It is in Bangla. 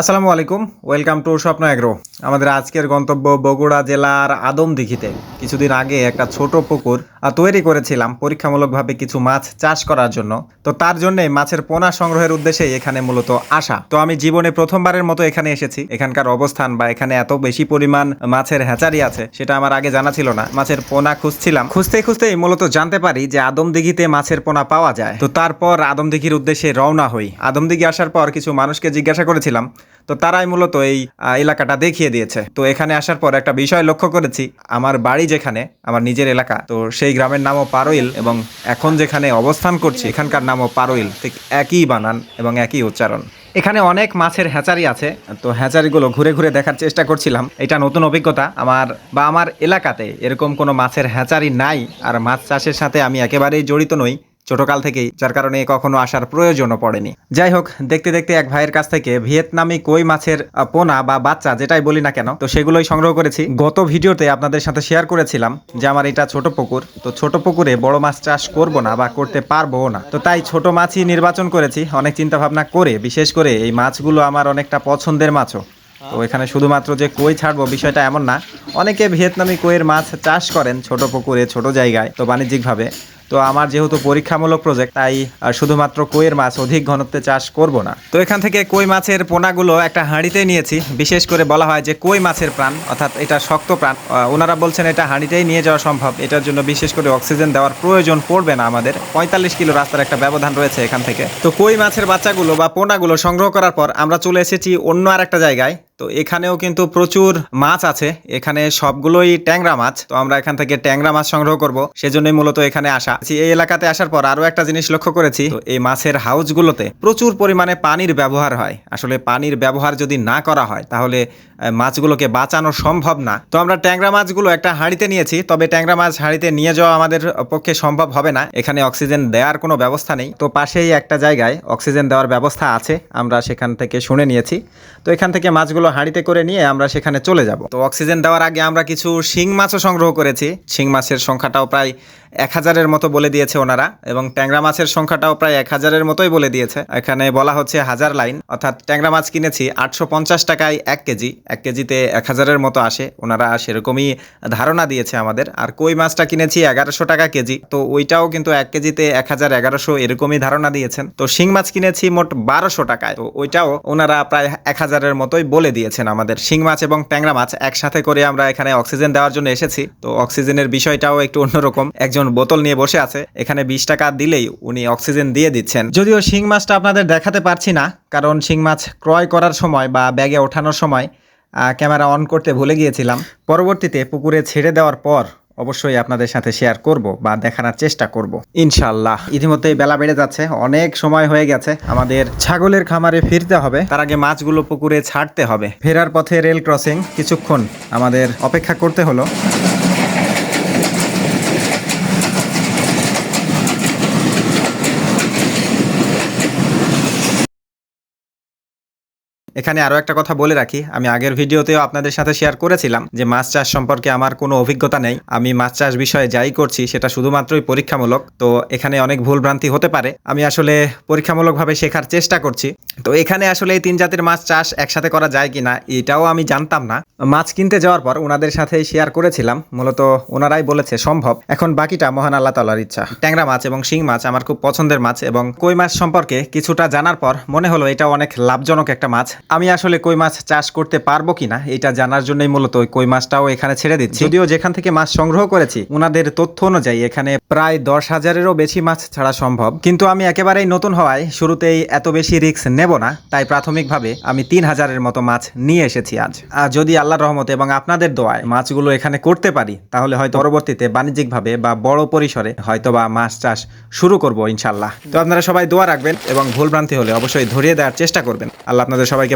আসসালামু আলাইকুম। Welcome to Swapna agro. আমাদের আজকের গন্তব্য বগুড়া জেলার আদমদিঘিতে। কিছুদিন আগে একটা ছোট পুকুর তৈরি করেছিলাম পরীক্ষামূলকভাবে কিছু মাছ চাষ করার জন্য। তো তার জন্য মাছের পোনা সংগ্রহের উদ্দেশ্যে এখানে মূলত আসা। তো আমি জীবনে প্রথমবারের মতো এখানে এসেছি। এখানকার অবস্থান বা এখানে এত বেশি পরিমাণ মাছের হ্যাচারি আছে, সেটা আমার আগে জানা ছিল না। মাছের পোনা খুঁজছিলাম। খুঁজতে খুঁজতেই মূলত জানতে পারি যে আদমদিঘিতে মাছের পোনা পাওয়া যায়। তো তারপর আদমদিঘির উদ্দেশ্যে রওনা হই। আদমদিঘি আসার পর কিছু মানুষকে জিজ্ঞাসা করেছিলাম তো তারাই মূলত এই এলাকাটা দেখিয়ে দিয়েছে। তো এখানে আসার পর একটা বিষয় লক্ষ্য করেছি, আমার বাড়ি যেখানে, আমার নিজের এলাকা, তো সেই গ্রামের নামও পারোইল এবং এখন যেখানে অবস্থান করছি, এখানকার নামও পারোইল, ঠিক একই বানান এবং একই উচ্চারণ। এখানে অনেক মাছের হ্যাচারি আছে, তো হ্যাচারিগুলো ঘুরে ঘুরে দেখার চেষ্টা করছিলাম। এটা নতুন অভিজ্ঞতা, আমার বা আমার এলাকাতে এরকম কোনো মাছের হ্যাচারি নাই, আর মাছ চাষের সাথে আমি একেবারেই জড়িত নই। ছোটকাল থেকেই, যার কারণে কখনো আসার প্রয়োজনও পড়েনি। যাই হোক, দেখতে দেখতে এক ভাইয়ের কাছ থেকে ভিয়েতনামি কই মাছের পোনা বা বাচ্চা, যেটাই বলি না কেন, তো সেগুলোই সংগ্রহ করেছি। গত ভিডিওতে আপনাদের সাথে শেয়ার করেছিলাম যে আমার এটা ছোট পুকুর, তো ছোট পুকুরে বড় মাছ চাষ করব না বা করতে পারব না। তো তাই ছোট মাছই নির্বাচন করেছি, অনেক চিন্তা ভাবনা করে, বিশেষ করে এই মাছগুলো আমার অনেকটা পছন্দের মাছও। তো এখানে শুধুমাত্র যে কই ছাড়বো বিষয়টা এমন না, অনেকে ভিয়েতনামি কইয়ের মাছ চাষ করেন ছোট পুকুরে, ছোট জায়গায়, তো বাণিজ্যিকভাবে। তো আমার যেহেতু পরীক্ষামূলক প্রজেক্ট তাই শুধুমাত্র কইয়ের মাছ অধিক ঘনত্বে চাষ করব না। তো এখান থেকে কই মাছের পোনাগুলো একটা হাঁড়িতে নিয়েছি। বিশেষ করে বলা হয় যে কই মাছের প্রাণ, অর্থাৎ এটা শক্ত প্রাণ। ওনারা বলছেন এটা হাঁড়িতেই নিয়ে যাওয়া সম্ভব। এটার জন্য বিশেষ করে অক্সিজেন দেওয়ার প্রয়োজন পড়বে না আমাদের। পঁয়তাল্লিশ কিলো রাস্তার একটা ব্যবধান রয়েছে এখান থেকে। তো কই মাছের বাচ্চাগুলো বা পোনাগুলো সংগ্রহ করার পর আমরা চলে এসেছি অন্য আর একটা জায়গায়। তো এখানেও কিন্তু প্রচুর মাছ আছে। এখানে সবগুলোই ট্যাংরা মাছ। তো আমরা এখান থেকে ট্যাংরা মাছ সংগ্রহ করব। সেজন্যই মূলত এখানে আসা। এই এলাকাতে আসার পর আরও একটা জিনিস লক্ষ্য করেছি। তো এই মাছের হাউসগুলোতে প্রচুর পরিমাণে পানির ব্যবহার হয়। আসলে পানির ব্যবহার যদি না করা হয়, তাহলে মাছগুলোকে বাঁচানো সম্ভব না। তো আমরা ট্যাংরা মাছগুলো একটা হাঁড়িতে নিয়েছি। তবে ট্যাংরা মাছ হাঁড়িতে নিয়ে যাওয়া আমাদের পক্ষে সম্ভব হবে না। এখানে অক্সিজেন দেওয়ার কোনো ব্যবস্থা নেই। তো পাশেই একটা জায়গায় অক্সিজেন দেওয়ার ব্যবস্থা আছে। আমরা সেখান থেকে শুনে নিয়েছি। তো এখান থেকে মাছগুলো হাঁড়িতে করে নিয়ে আমরা সেখানে চলে যাব। তো অক্সিজেন দেওয়ার আগে আমরা কিছু শিং মাছও সংগ্রহ করেছি। শিং মাছের সংখ্যাটাও প্রায় এক হাজারের মতো বলে দিয়েছে ওনারা, এবং ট্যাংরা মাছের সংখ্যাটাও প্রায় এক হাজারের মতোই বলে দিয়েছে। এখানে বলা হচ্ছে হাজার লাইন, অর্থাৎ ট্যাংরা মাছ কিনেছি আটশো পঞ্চাশ টাকায় এক কেজি, এক কেজিতে এক হাজারের মতো আসে। ওনারা সেরকমই ধারণা দিয়েছে আমাদের। আর কই মাছটা কিনেছি এগারোশো টাকা কেজি, তো ওইটাও কিন্তু এক কেজিতে এক হাজার এগারোশো এরকমই ধারণা দিয়েছেন। তো শিং মাছ কিনেছি মোট বারোশো টাকায়, তো ওইটাও ওনারা প্রায় এক হাজারের মতোই বলে দিয়েছেন আমাদের। শিং মাছ এবং ট্যাংরা মাছ একসাথে করে আমরা এখানে অক্সিজেন দেওয়ার জন্য এসেছি, তো অক্সিজেনের বিষয়টাও একটু অন্যরকম। একজন বোতল নিয়ে বসে আছে। এখানে বিশ টাকা দিলেই উনি অক্সিজেন দিয়ে দিচ্ছেন। যদিও শিং মাছটা আপনাদের দেখাতে পারছি না, কারণ শিং মাছ ক্রয় করার সময় বা ব্যাগে ওঠানোর সময় ক্যামেরা অন করতে ভুলে গিয়েছিলাম। পরবর্তীতে পুকুরে ছেড়ে দেওয়ার পর অবশ্যই আপনাদের সাথে শেয়ার করব বা দেখানোর চেষ্টা করব। ইনশাল্লাহ ইতিমধ্যেই বেলা বেড়ে যাচ্ছে, অনেক সময় হয়ে গেছে। আমাদের ছাগলের খামারে ফিরতে হবে। তার আগে মাছগুলো পুকুরে ছাড়তে হবে। ফেরার পথে রেল ক্রসিং, কিছুক্ষণ আমাদের অপেক্ষা করতে হলো। এখানে আরও একটা কথা বলে রাখি। আমি আগের ভিডিওতেও আপনাদের সাথে শেয়ার করেছিলাম যে মাছ চাষ সম্পর্কে আমার কোনো অভিজ্ঞতা নেই। আমি মাছ চাষ বিষয়ে যাই করছি সেটা শুধুমাত্রই পরীক্ষামূলক, তো এখানে অনেক ভুল ভ্রান্তি হতে পারে। আমি আসলে পরীক্ষামূলকভাবে শেখার চেষ্টা করছি। তো এখানে আসলে এই তিন জাতের মাছ চাষ একসাথে করা যায় কি না এটাও আমি জানতাম না। মাছ কিনতে যাওয়ার পর ওনাদের সাথে শেয়ার করেছিলাম। মূলত ওনারাই বলেছে, সম্ভব। এখন বাকিটা মহান আল্লাহ তালার ইচ্ছা। ট্যাংরা মাছ এবং শিং মাছ আমার খুব পছন্দের মাছ এবং কই মাছ সম্পর্কে কিছুটা জানার পর মনে হলো এটা অনেক লাভজনক একটা মাছ। আমি আসলে কই মাছ চাষ করতে পারব কিনা, এটা জানার জন্যই মূলত কই মাছটাও এখানে ছেড়ে দিচ্ছি। যদিও যেখান থেকে মাছ সংগ্রহ করেছি ওনাদের তথ্য অনুযায়ী এখানে প্রায় দশ হাজারেরও বেশি মাছ ছাড়া সম্ভব। কিন্তু আমি একেবারেই নতুন হওয়ায় শুরুতেই এত বেশি রিস্ক নেব না, তাই প্রাথমিকভাবে আমি তিন হাজারের মতো মাছ নিয়ে এসেছি আজ। আর যদি আল্লাহর রহমত এবং আপনাদের দোয়ায় মাছগুলো এখানে করতে পারি, তাহলে হয়তো পরবর্তীতে বাণিজ্যিকভাবে বা বড় পরিসরে হয়তো বা মাছ চাষ শুরু করব ইনশাল্লাহ তো আপনারা সবাই দোয়া রাখবেন এবং ভুলভ্রান্তি হলে অবশ্যই ধরিয়ে দেওয়ার চেষ্টা করবেন। আল্লাহ আপনাদের সবাইকে